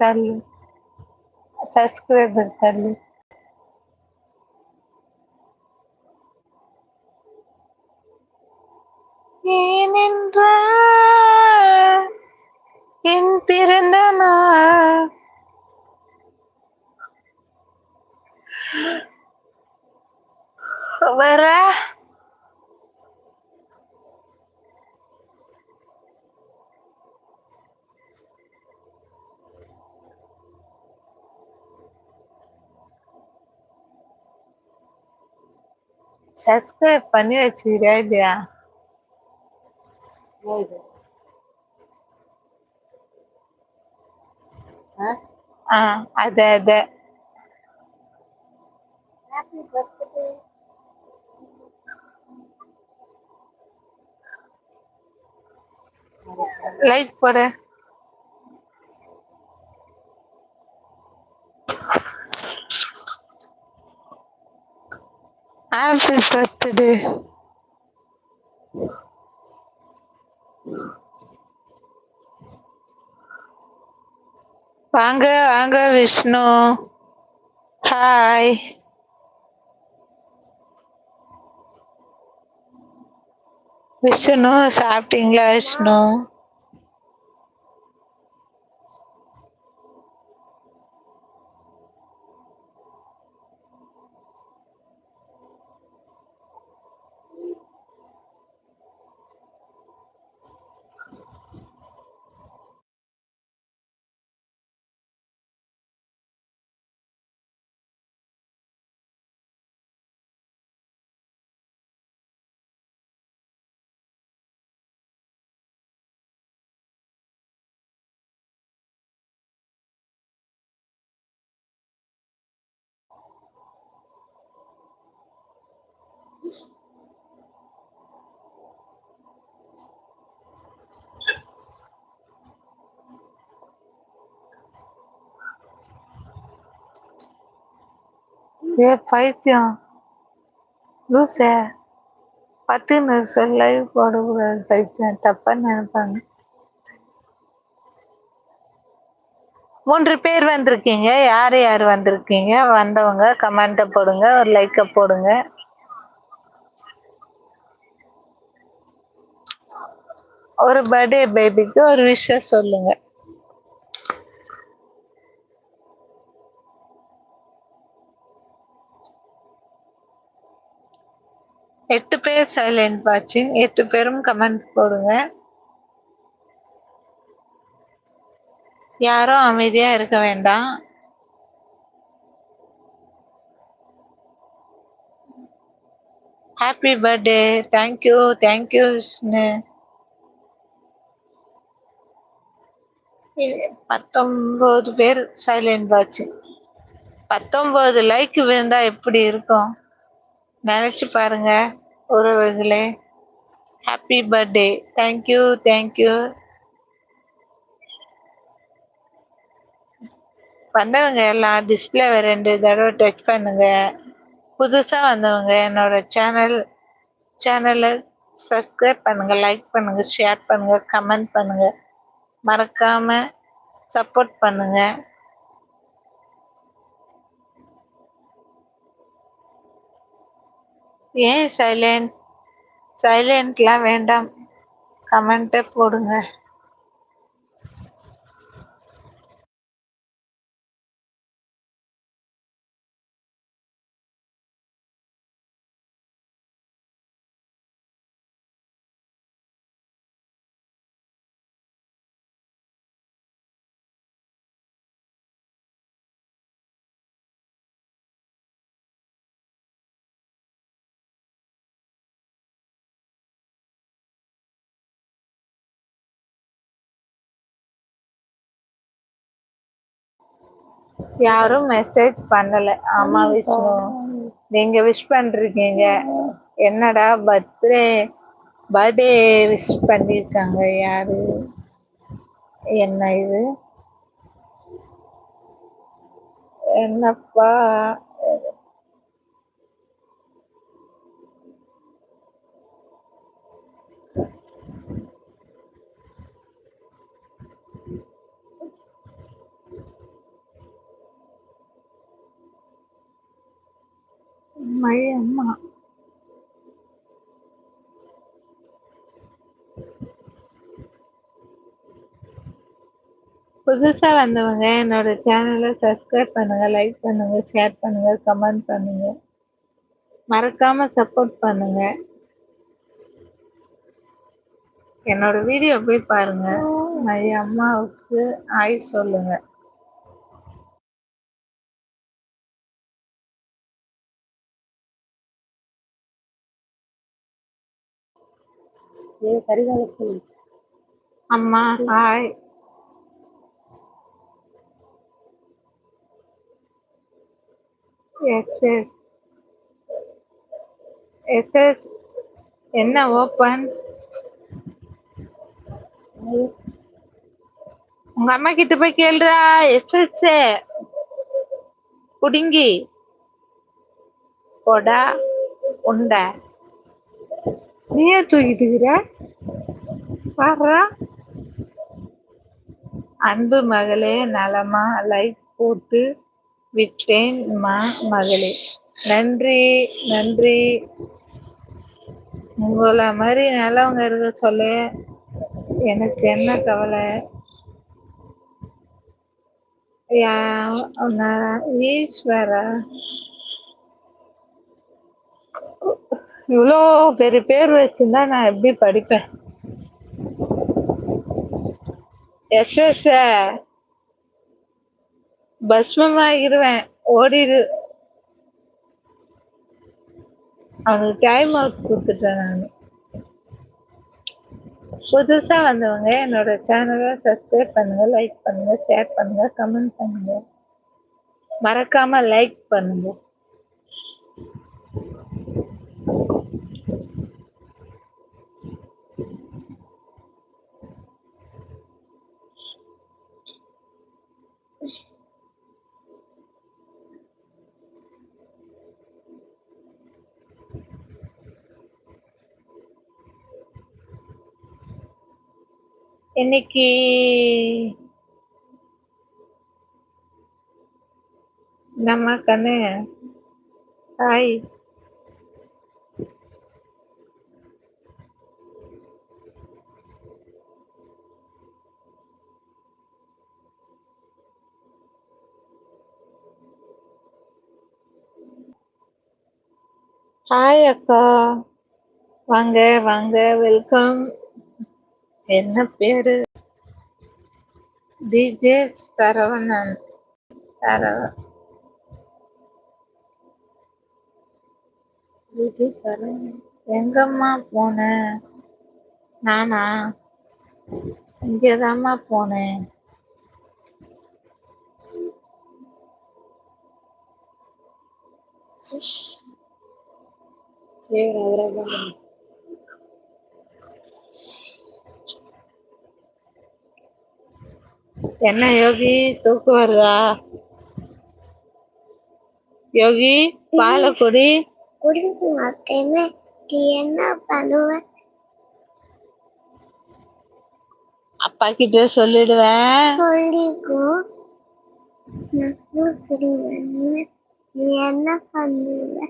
தள்ளு சப்ஸ்கிரைபர் தள்ளு ஏனென்ற என் பிறந்த நாள் வர சப்ஸ்கிரைப் பண்ணி வச்சுக்கிறியா இல்லையா இது ஆ அது அது ஹாப்பி பர்த்டே லைக் போடு ஹாப்பி பர்த்டே வாங்க வாங்க விஷ்ணு. ஹாய் விஷ்ணு சாப்பிட்டீங்களா விஷ்ணு? ஏ பைத்தியம். லூசே. பத்து நிமிஷம் லைவ் போடக்கூடாது பைத்தியம். தப்பான்னு நினைப்பாங்க. மூன்று பேர் வந்திருக்கீங்க. யார் யார் வந்திருக்கீங்க? வந்தவங்க கமெண்ட்டை போடுங்க ஒரு லைக்கை போடுங்க. ஒரு பர்த்டே பேபிக்கு ஒரு விஷயம் சொல்லுங்க. எட்டு பேர் சைலண்ட் வாட்சிங் எட்டு பேரும் கமெண்ட் போடுங்க. யாரும் அமைதியாக இருக்க வேண்டாம். Happy birthday thank you thank you Vishnu பத்தொம்போது பேர் சைலண்ட் வாட்சிங் பத்தொம்போது லைக் விழுந்தா எப்படி இருக்கும்? நினைச்சு பாருங்க. உறவுகளே ஹாப்பி பர்த்டே தேங்க்யூ தேங்க்யூ வந்தவங்க எல்லாம் டிஸ்பிளேவை ரெண்டு தடவை டச் பண்ணுங்க. புதுசாக வந்தவங்க என்னோட சேனல் சேனலை சப்ஸ்கிரைப் பண்ணுங்க லைக் பண்ணுங்க ஷேர் பண்ணுங்க கமெண்ட் பண்ணுங்க. மறக்காம சப்போர்ட் பண்ணுங்க. ஏன் சைலண்ட் சைலண்ட்லாம் வேண்டாம். கமெண்ட்டை போடுங்க. யாரும் மெசேஜ் பண்ணல. ஆமா விஷ்ணு. நீங்க விஷ் பண்றீங்க என்னடா பர்த்டே பர்த்டே விஷ் பண்ணிருக்காங்க யாரு? என்ன இது? என்னப்பா? அம்மா. புதுசா வந்தவங்க என்னோட சேனலை சப்ஸ்கிரைப் பண்ணுங்க லைக் பண்ணுங்க ஷேர் பண்ணுங்க கமெண்ட் பண்ணுங்க. மறக்காம சப்போர்ட் பண்ணுங்க. என்னோட வீடியோ போய் பாருங்க. மை அம்மாவுக்கு ஆய் சொல்லுங்க. ஏ கரிகால சொல்லு அம்மா hi yes yes yes yes என்ன ஓப்பன் உங்க அம்மா கிட்ட போய் கேளுடா எஸ் எஸ் புடுங்கி போடா உண்டை. நீயே தூக்கிட்டு இருக்கிற? பாடுறா. அன்பு மகளே நலமா லைக் போட்டு விட்டேன் மா மகளே. நன்றி நன்றி. உங்களை மாதிரி நல்லவங்க இருக்க சொல்ல எனக்கு என்ன கவலை? யா- நான் ஈஸ்வரா இவ்வளோ பெரிய பேர் வச்சிருந்தா நான் எப்படி படிப்பேன்? எஸ் எஸ் பஸ்மமாகிடுவேன் ஓடிடு அவனுக்கு டைம் அவுட் கொடுத்துட்டேன் நான். புதுசா வந்தவங்க என்னோட சேனலை சப்ஸ்கிரைப் பண்ணுங்க லைக் பண்ணுங்க ஷேர் பண்ணுங்க கமெண்ட் பண்ணுங்க. மறக்காம லைக் பண்ணுங்க. இன்னைக்கு நம்ம கண்ணு ஹாய் ஹாய் அக்கா வாங்க வாங்க வெல்கம் என்ன பேரு? டிஜே சரவணன். சரவ டிஜே சரவணன். எங்கம்மா போன? நானா? இங்கேதாம்மா போனேன். சரி அவராக என்ன யோகி? தூக்கம் வருதா? யோகி பாலை குடி. என்ன பண்ணுவ? அப்பா கிட்ட சொல்லிடுவேன் நீ என்ன பண்ணுவ?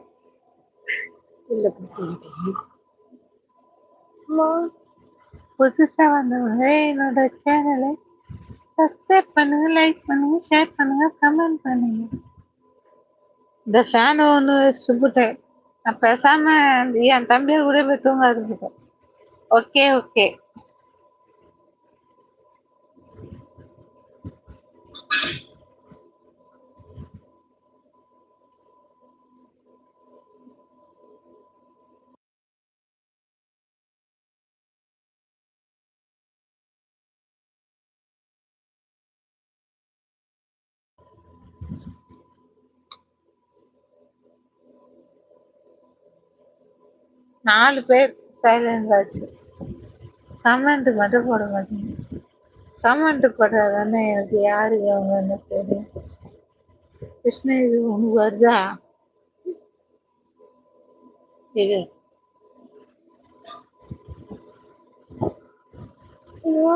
புதுசா வந்தவங்க என்னோட சேனலை சப்ஸ்கிரைப் பண்ணுங்க லைக் பண்ணுங்க ஷேர் பண்ணுங்க கமெண்ட் பண்ணுங்க. இந்த ஃபேன் ஒன்று சுப்பிட்டேன் நான் பேசாம என் தம்பியை கூட போய் தூங்காது ஓகே ஓகே நாலு பேர் சைலண்ட் ஆச்சு. கமெண்ட் மட்டும் போட மாட்டீங்க கமெண்ட் போட்டாதானே எனக்கு யாரு இவங்கன்னு தெரியும் கிருஷ்ணகிரி உனக்கு வருதா? இது. ஐயோ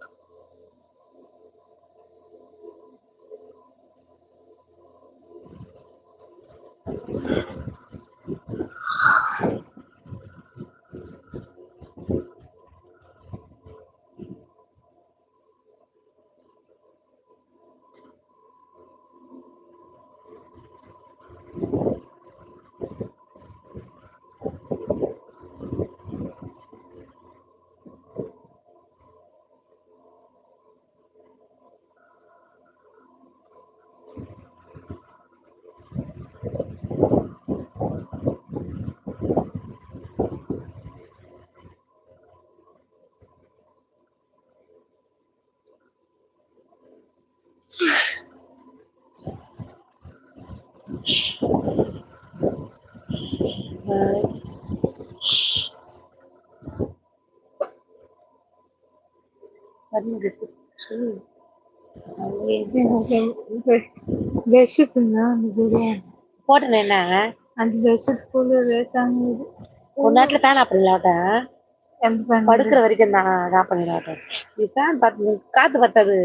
பெட்ஷீட் ஃபுல்லு வேஸ்டாங்க இது ஒரு நேரத்துல ஃபேன் ஆஃப் பண்ணலாட்டேன் எந்த பண்ண படுக்கிற வரைக்கும் தான் ஆஃப் பண்ணிடலாட்டேன் இது ஃபேன் பார்த்து காத்து பத்தாது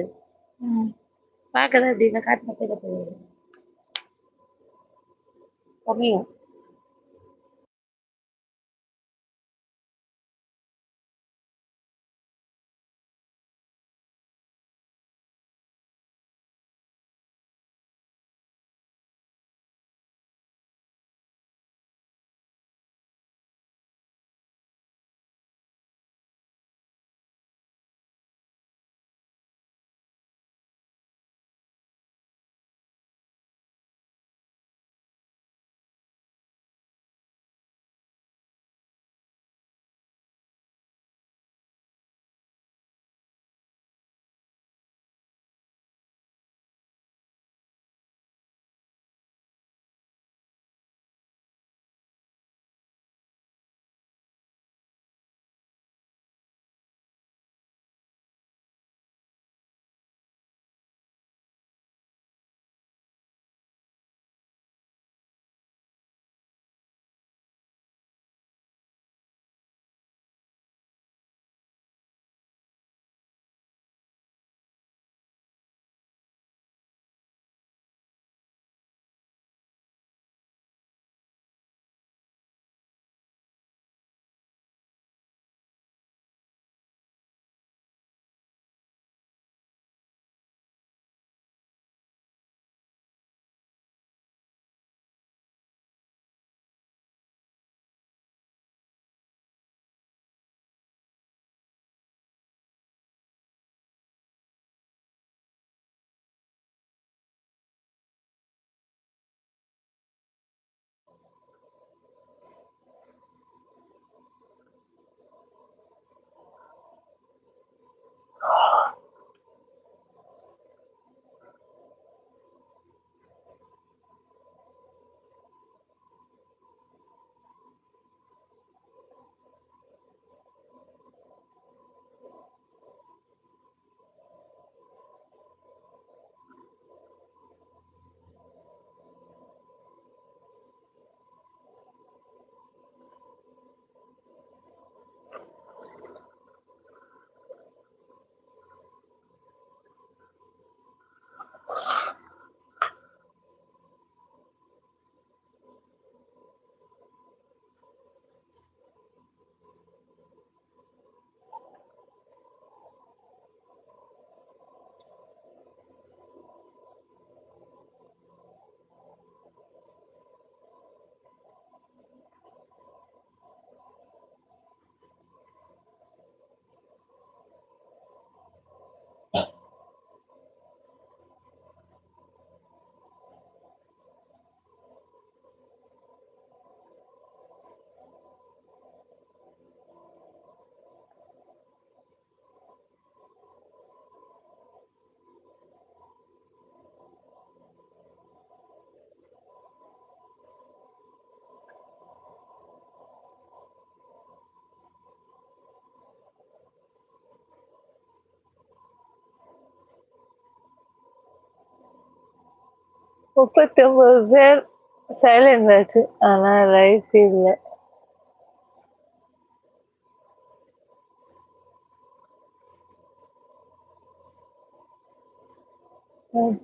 பார்க்கல அப்படின்னா காத்து பத்தே பத்தாது கம்மியும் முப்பத்தி ஒன்பது பேர் சைலண்ட் ஆச்சு ஆனா ரைட் இல்லை ம்.